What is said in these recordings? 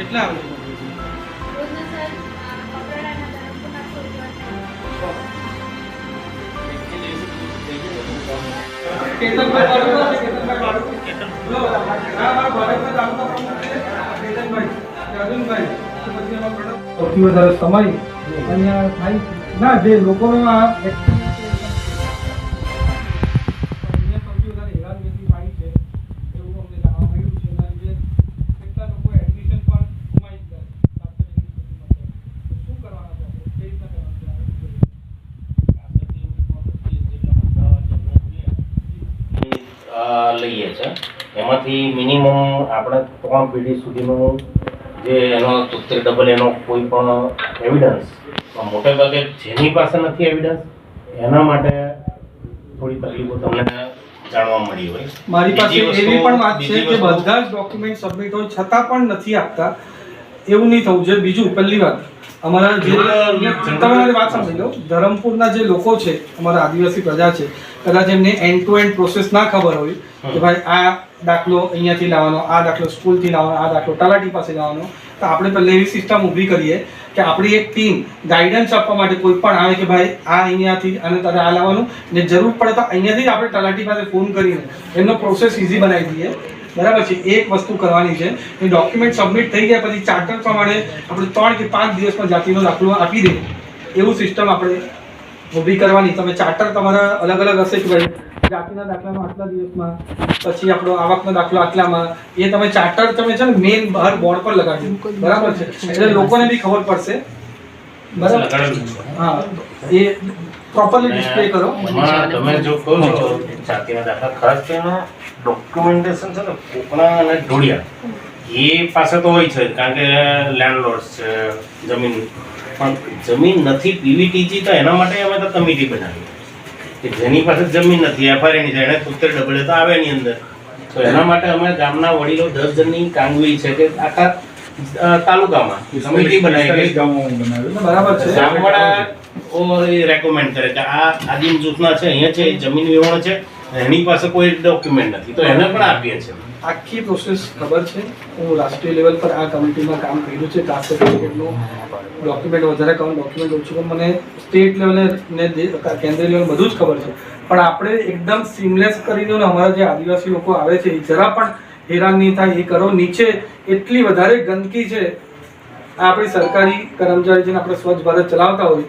એમાં આવે સૌથી વધારે સમય અહીંયા થાય. ના જે લોકોનો આ લઈએ છીએ એમાંથી મિનિમમ આપણે ત્રણ પેઢી સુધીનું જે એનો તોતેર ડબલ એનો કોઈ પણ એવિડન્સ મોટે ભાગે જેની પાસે નથી એવિડન્સ એના માટે થોડી તકલીફો તમને જાણવા મળી હોય. મારી પાસે એવી પણ વાત છે કે બધા જ ડોક્યુમેન્ટ સબમિટ હોય છતાં પણ નથી આપતા. એવું નહીં થવું જોઈએ. બીજું પહેલી વાત અમારા જે તમે મારી વાત સમજી લો ધરમપુરના જે લોકો છે અમારા આદિવાસી પ્રજા છે કદાચ એમને એન્ડ ટુ એન્ડ પ્રોસેસ ના ખબર હોય કે ભાઈ આ દાખલો અહીંયાથી લાવવાનો આ દાખલો સ્કૂલથી લાવવાનો આ દાખલો તલાટી પાસે લાવવાનો. તો આપણે પહેલાં એવી સિસ્ટમ ઊભી કરીએ કે આપણી એક ટીમ ગાઈડન્સ આપવા માટે કોઈ પણ આવે કે ભાઈ આ અહીંયાથી અને તારે આ લાવવાનું ને જરૂર પડે તો અહીંયાથી જ આપણે તલાટી પાસે ફોન કરીને એમનો પ્રોસેસ ઇઝી બનાવી દઈએ. બરાબર છે, એક વસ્તુ કરવાની છે, એ ડોક્યુમેન્ટ સબમિટ થઈ ગયા પછી ચાર્ટર પ્રમાણે આપણે ત્રણ કે પાંચ દિવસમાં જાતિનો દાખલો આપી દઈએ. એવું સિસ્ટમ આપણે ઊભી કરવાની. તમે ચાર્ટર તમારા અલગ અલગ હશે કે ભાઈ જાતિના દાખલામાં આટલા દિવસમાં, પછી આપણો આવકનો દાખલો આટલામાં, એ તમે ચાર્ટર તમે છે ને મેઇન બહાર બોર્ડ પર લગાડજો. બરાબર છે? એટલે લોકોને બી ખબર પડશે બરાબર. હા. એ પ્રોપરલી ડિસ્પ્લે કરો. તમે જો કહો છો જાતિના દાખલા ખાસ કરીને ડોક્યુમેન્ટેશન છે ને કોકણા અને ઢોળિયા એ પાસે તો હોય છે કારણ કે લેન્ડલોર્ડ્સ છે જમીન. પણ જમીન નથી પીવીટીજી તો એના માટે અમે તો કમિટી બનાવી. કે જેની પાસે જમીન નથી એફઆરએ ની છે એને પુત્ર ડબલ તો આવે એની અંદર. તો એના માટે અમે ગામના વડીલો દસ જણની કામગીરી છે કે આખા તાલુકામાં. કમિટી બનાવી બરાબર છે. ગામવાળા રેકમેન્ડ કરે કે આ આદિમ જૂથના છે અહીંયા છે જમીન વિવરણ છે એની પાસે કોઈ ડોક્યુમેન્ટ નથી. તો એને પણ આપીએ છીએ. આખી પ્રોસેસ ખબર છે? હું રાષ્ટ્રીય લેવલ પર આ કમિટીમાં કામ કર્યું છે કાસ્ટ સર્ટિફિકેટનું ડોક્યુમેન્ટ વધારે કામ ડોક્યુમેન્ટ ઓછું પણ મને સ્ટેટ લેવલે ને કેન્દ્રીય લેવલ બધું જ ખબર છે. પણ આપણે એકદમ સિમલેસ કરી દો ને અમારા જે આદિવાસી લોકો આવે છે એ જરા પણ હેરાન નહીં થાય એ કરો. નીચે એટલી વધારે ગંદકી છે. આ આપણી સરકારી કર્મચારી છે આપણે સ્વચ્છ ભારત ચલાવતા હોય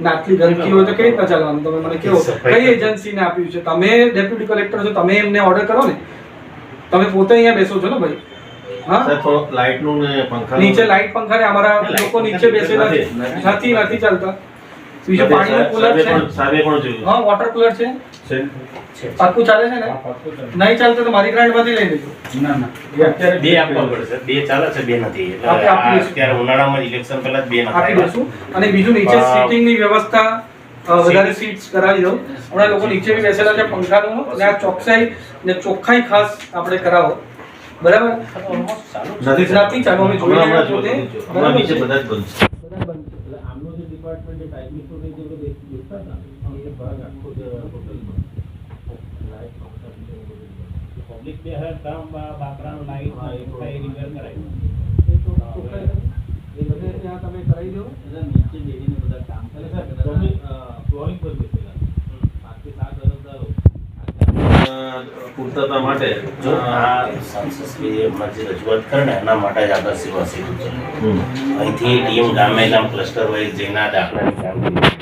ને આટલી ગંદકી હોય તો કઈ રીતના ચાલવાનું તમે મને કહો કઈ એજન્સીને આપ્યું છે? તમે ડેપ્યુટી કલેક્ટર છો તમે એમને ઓર્ડર કરો ને. તમે પોતે અહીંયા બેસો છો ને ભાઈ? હા? ને પંખાનું નીચે લાઇટ પંખા ને અમારા લોકો નીચે બેસેલા નથી નથી ચાલતા. બીજું પાણીનું કુલર છે પણ- સાહેબે પણ જોયું. હા વોટર કુલર છે. છે. પાક્કું ચાલે છે ને? નહીં ચાલતું તો મારી ગ્રાન્ટમાંથી લઈ લેજો. બે આપવા પડશે બે ચાલે છે બે નથી. અત્યારે ઉનાળામાં ઇલેક્શન પહેલા બે નથી આપી. દઈશું. અને બીજું નીચે. સીટિંગની વ્યવસ્થા વધારે સીટ્સ કરાવી દઉં હમણાં લોકો નીચે બી બેસેલા છે પંખાનું અને આ ચોકસાઈ ને ચોખ્ખાઈ ખાસ આપણે કરાવો. બરાબર? નથી ચાલુ નથી ચાલો અમે જોઈ હમણાં- રહ્યા નીચે બધા જ બંધ છે. બંધ આખો જ ટોટલ પબ્લિક બે હજાર કામ બાકરાનું લાઈટ હા, એ કઈ રિપેર કરાય એ તો ચોખ્ખાઈ એ બધે ત્યાં તમે કરાવી દો એટલે નીચે બેસીને બધા કામ કરે છે કદાચ, અ, ફ્લોરિંગ પર બેસેલા છે. પાંચથી સાત અરજદારો આ પૂર્તતા માટે જો આ સાંસદશ્રીએ જે રજૂઆત કરે ને એના માટે જ આપણે સેવા છે. અહીંથી ટીમ ગામે ગામ ક્લસ્ટર વાઇઝ જઈને આ દાખલાની કામગીરી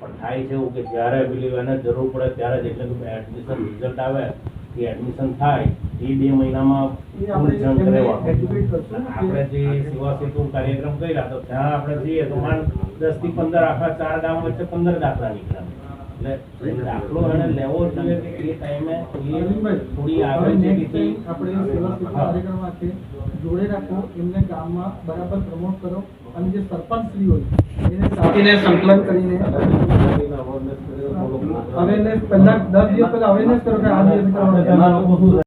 પણ થાય છે એવું કે જ્યારે પેલી એને જરૂર પડે ત્યારે જ એટલે કે એડમિશન રિઝલ્ટ આવે એ એડમિશન થાય એ બે મહિનામાં પૂર્ણ કરશું. આપણે જે સેવા સેતુ કાર્યક્રમ કર્યા તો ત્યાં આપણે જઈએ તો માંડ દસથી પંદર આખા ચાર ગામ વચ્ચે પંદર દાખલા નીકળ્યા દાખલો એને લેવો જોઈએ કે એ ટાઈમે થોડી આગળ હવે જે next રીતે time આપણે સેવા કાર્યક્રમ છે જોડે રાખો એમને ગામમાં બરાબર પ્રમોટ કરો અને જે સરપંચ શ્રી હોય એને સાથીને સંકલન કરીને અવેરનેસ પહેલા દસ દિવસ પહેલા અવેરનેસ કરો કે આ દિવસે કરવાનું